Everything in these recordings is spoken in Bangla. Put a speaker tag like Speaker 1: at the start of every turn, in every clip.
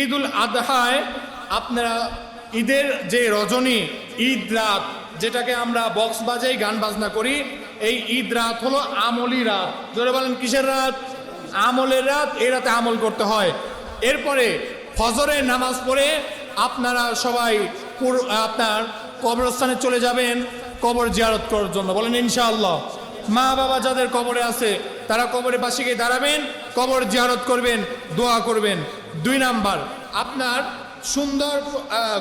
Speaker 1: ঈদ উল আদহায় আপনারা ঈদের যে রজনী, ঈদ রাত, যেটাকে আমরা বক্স বাজাই গান বাজনা করি, এই ঈদ রাত হলো আমলি রাত। জোরে বলেন, কিসের রাত? আমলের রাত, এই রাতে আমল করতে হয়। এরপরে ফজরের নামাজ পড়ে আপনারা সবাই আপনার কবরস্থানে চলে যাবেন, কবর জিয়ারত করার জন্য। বলেন, ইনশাআল্লাহ। মা বাবা যাদের কবরে আছে, তারা কবরে গিয়ে দাঁড়াবেন, কবর জিয়ারত করবেন, দোয়া করবেন। দুই নাম্বার, আপনার সুন্দর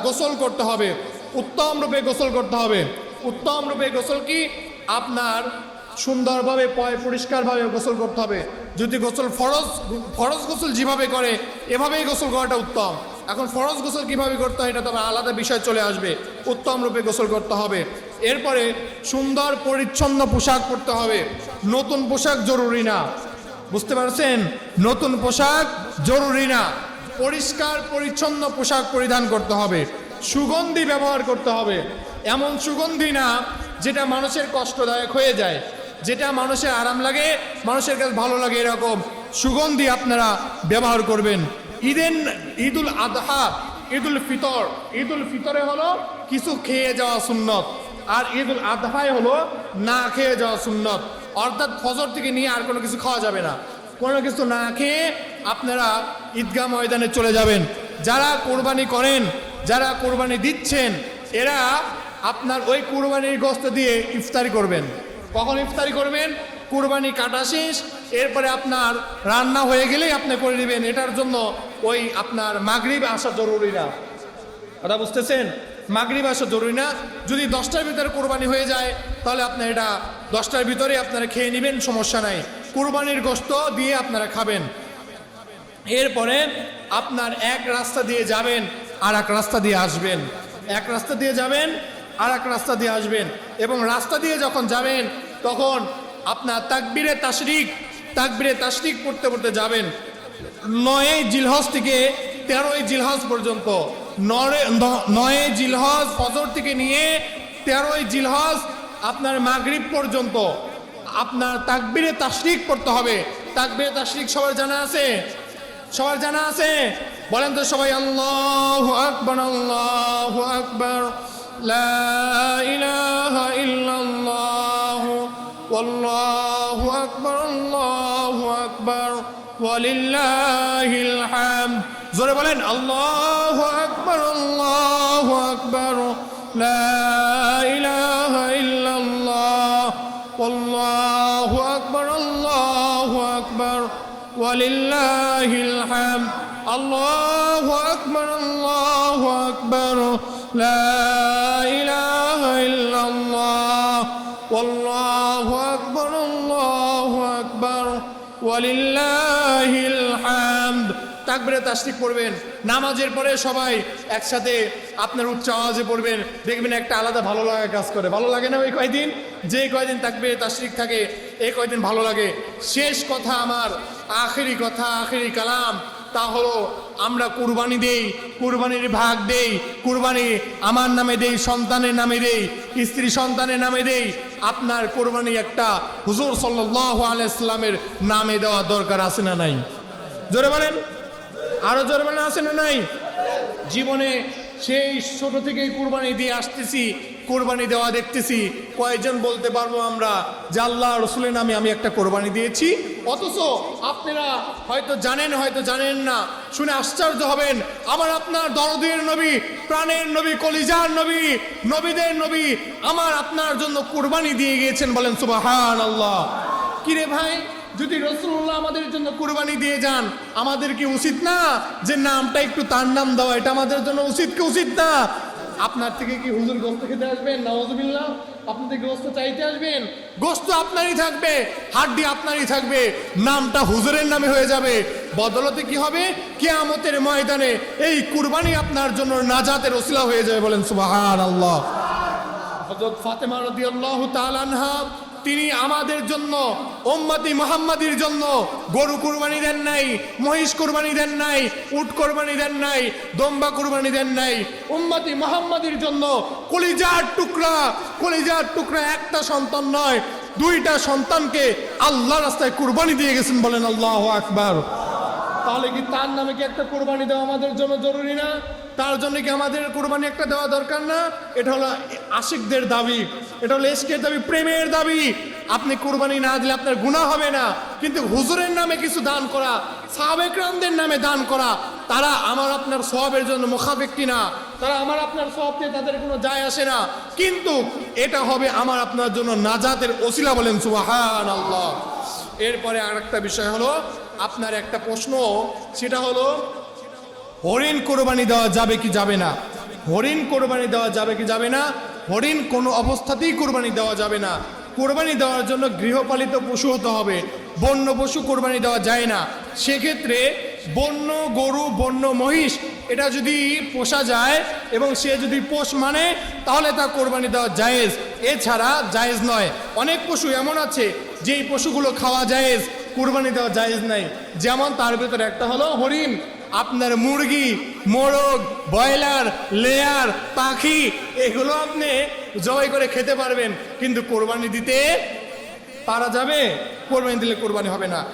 Speaker 1: গোসল করতে হবে। উত্তম রূপে গোসল করতে হবে। উত্তম রূপে গোসল কি? আপনার সুন্দরভাবে পয় পরিষ্কারভাবে গোসল করতে হবে। যদি গোসল ফরজ ফরজ গোসল যেভাবে করে, এভাবেই গোসল করাটা উত্তম। এখন ফরজ গোসল কীভাবে করতে হয় এটা তো আবার আলাদা বিষয় চলে আসবে। উত্তম রূপে গোসল করতে হবে। এরপরে সুন্দর, পরিচ্ছন্ন পোশাক পরতে হবে। নতুন পোশাক জরুরি না। বুঝতে পারছেন? নতুন পোশাক জরুরি না। পরিষ্কার, পরিচ্ছন্ন পোশাক পরিধান করতে হবে। সুগন্ধি ব্যবহার করতে হবে। এমন সুগন্ধি না যেটা মানুষের কষ্টদায়ক হয়ে যায়। যেটা মানুষের আরাম লাগে, মানুষের কাছে ভালো লাগে এরকম সুগন্ধি আপনারা ব্যবহার করবেন। ঈদের ঈদুল আদহা ঈদুল ফিতর। ঈদুল ফিতরে হলো কিছু খেয়ে যাওয়া সুন্নত। আর ঈদুল আদহায় হলো না খেয়ে যাওয়া সুন্নত। অর্থাৎ ফজর থেকে নিয়ে আর কোনো কিছু খাওয়া যাবে না। কোনো কিছু না খেয়ে আপনারা ঈদগাহ ময়দানে চলে যাবেন। যারা কোরবানি করেন, যারা কোরবানি দিচ্ছেন, এরা আপনার ওই কোরবানির গোস্ত দিয়ে ইফতারি করবেন। কখন ইফতারি করবেন? কুরবানি কাটা শেষ, এরপরে আপনার রান্না হয়ে গেলেই আপনি করে নেবেন। এটার জন্য ওই আপনার মাগরিব আসা জরুরি না। কথা বুঝতেছেন? মাগরিব আসা জরুরি না। যদি দশটার ভিতরে কোরবানি হয়ে যায়, তাহলে আপনি এটা দশটার ভিতরে আপনারা খেয়ে নেবেন, সমস্যা নাই। কোরবানির গোস্ত দিয়ে আপনারা খাবেন। এরপরে আপনার এক রাস্তা দিয়ে যাবেন আর এক রাস্তা দিয়ে আসবেন। এক রাস্তা দিয়ে যাবেন আর এক রাস্তা দিয়ে আসবেন। এবং রাস্তা দিয়ে যখন যাবেন, তখন আপনার তাকবিরে তাশরিক তাকবিরে তাশরিক পড়তে পড়তে যাবেন। নয় জিলহজ থেকে তেরোই জিলহজ পর্যন্ত। নয় জিলহজ ফজর থেকে নিয়ে তেরোই জিলহজ আপনার মাগরিব পর্যন্ত আপনার তাকবিরে তাশরিক পড়তে হবে তাকবিরে তাশরিক সবার জানা আছে সবার জানা আছে বলেন তো সবাই আল্লাহ আকবর আল্লাহ আকবর লা ইলাহা ইল্লাল্লাহ والله أكبر الله أكبر ولله الحمد জোরে বলেন আল্লাহ আকবর আল্লাহ আকবর لا إله إلا الله والله أكبر الله أكبر ولله الحمد الله أكبر الله أكبر لا إله إلا الله والله أكبر الله أكبر ولله الحمد তাকবিরে তাশরিক পড়বেন, নামাজের পরে সবাই একসাথে আপনার উচ্চ আওয়াজে পড়বেন। দেখবেন একটা আলাদা ভালো লাগা কাজ করে। ভালো লাগে না ওই কয়দিন? যে কয়দিন তাকবিরে তাশরিক থাকে এই কয়দিন ভালো লাগে। শেষ কথা আমার, আখেরি কথা, আখেরি কালাম, তা হলো আমরা কুরবানি দেই, কুরবানির ভাগ দেই, কুরবানি আমার নামে দেই, সন্তানের নামে দেই, স্ত্রী সন্তানের নামে দেই। আপনার কোরবানি একটা হুজুর সাল্লাহ আলাইসলামের নামে দেওয়া দরকার আছে না নাই? জোরে বলেন। আরও জোরে বলেন, আছে না নাই? জীবনে সেই ছোট থেকেই কুরবানি দিয়ে আসতেছি, কোরবানি দেওয়া দেখতেছি। কয়েকজন বলতে পারব আমরা যে রসুলের নামে আমি একটা কোরবানি দিয়েছি? অথচ আপনারা হয়তো জানেন হয়তো জানেন না। শুনে আশ্চর্য হবেন, আমার আপনার দরদের নবী, প্রাণের নবী, কলিজার নবী, নবীদের নবী আমার আপনার জন্য কোরবানি দিয়ে গিয়েছেন বলেন সুবাহান আল্লাহ কিরে ভাই যদি রসুল্লাহ আমাদের জন্য কুরবানি দিয়ে যান, আমাদের কি উচিত না যে নামটা একটু তার নাম দেওয়া? এটা আমাদের জন্য উচিত কি উচিত না? আপনার থেকে কি হুজুর গোস্ত খেতে আসবেন? নওয়াজবিল্লাহ আপনি থেকে গোস্ত চাইতে আসবেন? গোস্ত আপনারই থাকবে, হাড্ডি আপনারই থাকবে, নামটা হুজুরের নামে হয়ে যাবে। বদলতে কি হবে? কেয়ামতের ময়দানে এই কুরবানি আপনার জন্য নাজাতের ওসিলা হয়ে যাবে বলেন সুবাহান আল্লাহ হজরত ফাতেমা রাদিয়াল্লাহু তাআলা আনহা, তিনি আমাদের জন্য উম্মতি মুহাম্মাদির জন্য গরু কুরবানি দেন নাই, মহিষ কুরবানি দেন নাই, উট কুরবানি দেন নাই, দম্বা কুরবানি দেন নাই। উম্মতি মুহাম্মাদির জন্য কলিজার টুকরা কলিজার টুকরা একটা সন্তান নয়, দুইটা সন্তানকে আল্লাহ রাস্তায় কুরবানি দিয়ে গেছেন বলেন আল্লাহ আকবার। তাহলে কি তার নামে কি একটা কোরবানি দেওয়া আমাদের জন্য জরুরি না? তার জন্য কি আমাদের কোরবানি একটা দেওয়া দরকার না? এটা হলো আশিকদের দাবি, এটা হলো এসকের দাবি, প্রেমের দাবি আপনি কোরবানি না দিলে আপনার গুণা হবে না। কিন্তু হুজুরের নামে কিছু দান করা সাবেকরামদের নামে দান করা, তারা আমার আপনার সবের জন্য মুখাফেক না। তারা আমার আপনার সব দিয়ে তাদের কোনো যায় আসে না। কিন্তু এটা হবে আমার আপনার জন্য নাজাতের ওসিলা বলেন সুবাহান আল্লাহ এরপরে আরেকটা বিষয় হলো, আপনার একটা প্রশ্ন, সেটা হলো, হরিণ কোরবানি দেওয়া যাবে কি যাবে না? হরিণ কোরবানি দেওয়া যাবে কি যাবে না? হরিণ কোনো অবস্থাতেই কোরবানি দেওয়া যাবে না। কোরবানি দেওয়ার জন্য গৃহপালিত পশু হতে হবে। বন্য পশু কোরবানি দেওয়া যায় না। সেক্ষেত্রে বন্য গরু, বন্য মহিষ, এটা যদি পোষা যায় এবং সে যদি পোষ মানে তাহলে তা কোরবানি দেওয়া জায়েজ। এছাড়া জায়েজ নয়। অনেক পশু এমন আছে, যেই পশুগুলো খাওয়া জায়েজ, কোরবানি দেওয়া জায়েজ নাই। যেমন তার ভেতরে একটা হলো হরিণ। আপনার মুরগি, মোরগ, ব্রয়লার, লেয়ার, পাখি, এগুলো আপনি জবাই করে খেতে পারবেন। কিন্তু কোরবানি দিতে পারা যাবে? কোরবানি দিলে কোরবানি হবে না।